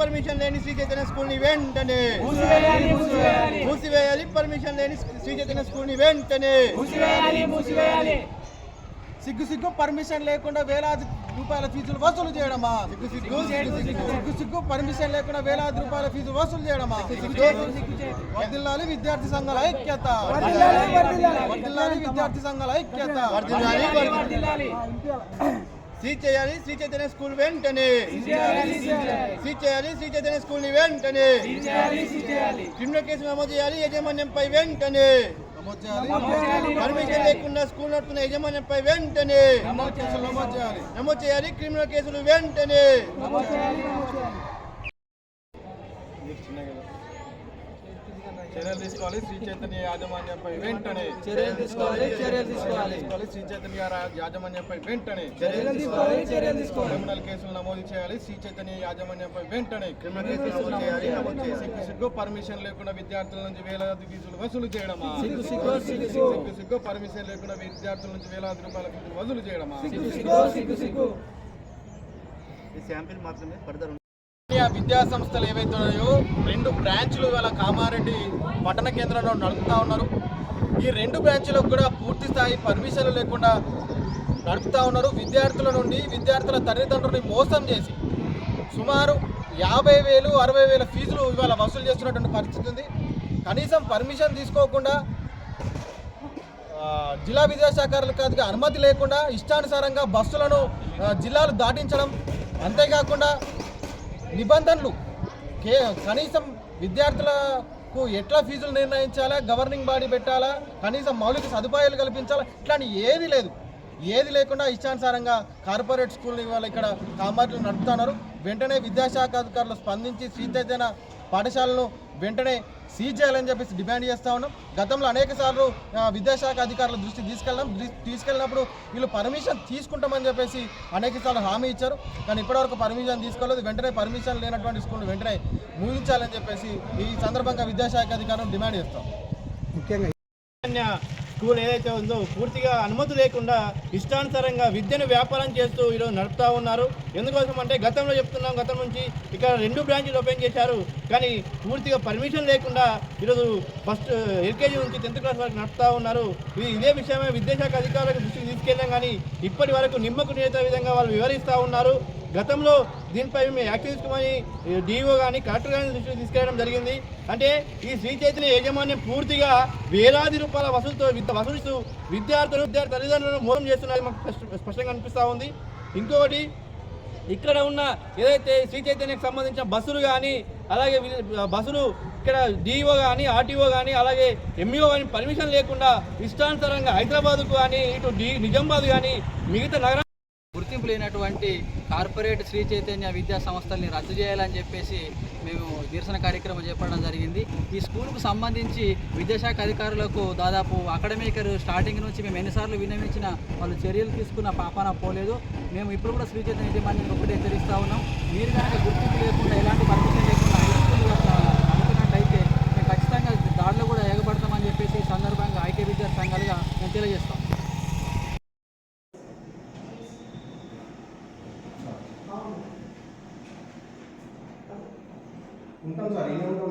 Permission లేని శ్రీ చైతన్య స్కూల్ని వెంటనే. మూసివేయాలి పర్మిషన్ లేని శ్రీ చైతన్య స్కూల్ని వెంటనే సిగ్గు సిగ్గు పర్మిషన్ లేకుండా వేలాది రూపాయల ఫీజులు వసూలు చేయడమా? సిగ్గు సిగ్గు సిగ్గు సిగ్గు సిగ్గు సిగ్గు. పర్మిషన్ లేకుండా వేలాది రూపాయల ఫీజు వసూలు చేయడమా? వర్దిల్లాలి విద్యార్థి సంఘాల ఐక్యత. వర్దిల్లాలి విద్యార్థి సంఘాల ఐక్యత. శ్రీ చేయాలి శ్రీ చైతన్య స్కూల్ వెంటనే. చేయాలి, చేయాలి. శ్రీ చైతన్య స్కూల్ని వెంటనే క్రిమినల్ కేసు నమోదు చేయాలి యాజమాన్యంపై వెంటనే. పర్మిషన్ లేకుండా స్కూల్ నడుపుతున్న యాజమాన్యంపై వెంటనే. నమోదు కేసులు నమోదు చేయాలి. నమోదు చేయాలి క్రిమినల్ కేసులు వెంటనే నమోదు చేయాలి నమోదు చేయాలి చర్యలు తీసుకోవాలి. శ్రీ చైతన్య యాజమాన్యంపై వెంటనే చర్యలు తీసుకోవాలి, చర్యలు తీసుకోవాలి. శ్రీ చైతన్య యాజమాన్యంపై వెంటనే చర్యలు తీసుకోవాలి చర్యలు తీసుకోవాలి. క్రిమినల్ కేసులు నమోదు చేయాలి. శ్రీ చైతన్య యాజమాన్యంపై వెంటనే క్రిమినల్ కేసులు నమోదు చేయాలి నమోదు చేయాలి. సిగ్గు పర్మిషన్ లేకుండా విద్యార్థుల నుంచి వేలాది ఫీజులు వసూలు చేయడమా? సిగ్గు సిగ్గు సిగ్గు పర్మిషన్ లేకుండా విద్యార్థుల నుంచి వేలాది రూపాయల ఫీజులు వసూలు చేయడమా? సిగ్గు సిగ్గు సిగ్గు సిగ్గు. ఈ శాంపిల్ మాత్రమే ఫర్దర్ విద్యా సంస్థలు ఏవైతే ఉన్నాయో రెండు బ్రాంచ్లు ఇవాళ కామారెడ్డి పట్టణ కేంద్రంలో నడుపుతా ఉన్నారు. ఈ రెండు బ్రాంచ్లకు కూడా పూర్తి స్థాయి పర్మిషన్లు లేకుండా నడుపుతా ఉన్నారు. విద్యార్థుల నుండి విద్యార్థుల తల్లిదండ్రులని మోసం చేసి సుమారు యాభై వేలు అరవై వేల ఫీజులు ఇవాళ వసూలు చేస్తున్నటువంటి పరిస్థితి ఉంది. కనీసం పర్మిషన్ తీసుకోకుండా జిల్లా విద్యాశాఖలకు అనుమతి లేకుండా ఇష్టానుసారంగా బస్సులను జిల్లాలు దాటించడం. అంతేకాకుండా నిబంధనలు. కే కనీసం విద్యార్థులకు ఎట్లా ఫీజులు నిర్ణయించాలా గవర్నింగ్ బాడీ పెట్టాలా కనీసం మౌలిక సదుపాయాలు కల్పించాలా ఇట్లాంటి ఏది లేదు. ఏది లేకుండా ఇష్టానుసారంగా కార్పొరేట్ స్కూల్ వాళ్ళు ఇక్కడ కామర్లు నడుపుతున్నారు. వెంటనే విద్యాశాఖ అధికారులు స్పందించి శ్రీ పాఠశాలను వెంటనే సీజ్ చేయాలని చెప్పేసి డిమాండ్ చేస్తా ఉన్నాం. గతంలో అనేక సార్లు విద్యాశాఖ అధికారుల దృష్టి తీసుకెళ్ళాం తీసుకెళ్ళినప్పుడు వీళ్ళు పర్మిషన్ తీసుకుంటామని చెప్పేసి అనేక సార్లు హామీ ఇచ్చారు. కానీ ఇప్పటివరకు పర్మిషన్ తీసుకోలేదు. వెంటనే పర్మిషన్ లేనటువంటి స్కూల్ వెంటనే ముగించాలని చెప్పేసి ఈ సందర్భంగా విద్యాశాఖ అధికారులు డిమాండ్ చేస్తాం. స్కూల్ ఏదైతే ఉందో పూర్తిగా అనుమతి లేకుండా ఇష్టానుసారంగా విద్యను వ్యాపారం చేస్తూ ఈరోజు నడుపుతా ఉన్నారు. ఎందుకోసం అంటే గతంలో చెప్తున్నాం గతం నుంచి ఇక్కడ రెండు బ్రాంచీలు ఓపెన్ చేశారు. కానీ పూర్తిగా పర్మిషన్ లేకుండా ఈరోజు ఫస్ట్ ఎల్కేజీ నుంచి టెన్త్ క్లాస్ వరకు నడుపుతా ఉన్నారు. ఇది ఇదే విషయమే విద్యాశాఖ అధికారులకు దృష్టికి తీసుకెళ్ళాం. కానీ ఇప్పటి వరకు నిమ్మకు నేత విధంగా వాళ్ళు వివరిస్తూ ఉన్నారు. గతంలో దీనిపై మేము యాక్టివిస్ట్మని తీసుకోమని డిఓ కానీ కలెక్టర్ కానీ దృష్టికి తీసుకెళ్ళడం జరిగింది. అంటే ఈ శ్రీ చైతన్య యాజమాన్యం పూర్తిగా వేలాది రూపాయల వసూలుతో వసూలిస్తూ విద్యార్థులు విద్యార్థి తల్లిదండ్రులను మోసం చేస్తున్నది మాకు స్పష్ట- స్పష్టంగా అనిపిస్తూ ఉంది. ఇంకొకటి ఇక్కడ ఉన్న ఏదైతే శ్రీ చైతన్యకు సంబంధించిన బస్సులు కానీ అలాగే బస్సులు ఇక్కడ డిఓ కానీ ఆర్టీఓ కానీ అలాగే ఎంఈఓ కానీ పర్మిషన్ లేకుండా ఇష్టానుసారంగా హైదరాబాద్కు కానీ ఇటు డి నిజామాబాద్ కానీ మిగతా నగరం గుర్తింపు లేనటువంటి కార్పొరేట్ శ్రీ చైతన్య విద్యా సంస్థల్ని రద్దు చేయాలని చెప్పేసి మేము నిరసన కార్యక్రమం చేపట్టడం జరిగింది. ఈ స్కూల్కు సంబంధించి విద్యాశాఖ అధికారులకు దాదాపు అకాడమికర్ స్టార్టింగ్ నుంచి మేము ఎన్నిసార్లు విన్నవించిన వాళ్ళు చర్యలు తీసుకున్న పాపాన పోలేదు. మేము ఇప్పుడు కూడా శ్రీ చైతన్య యజమాన్యానికి ఒకటి హెచ్చరిస్తూ ఉన్నాం. మీరు కనుక గుర్తింపు లేకుండా ఎలాంటి ఉంటాం సార్ ఏమి ఉంటాం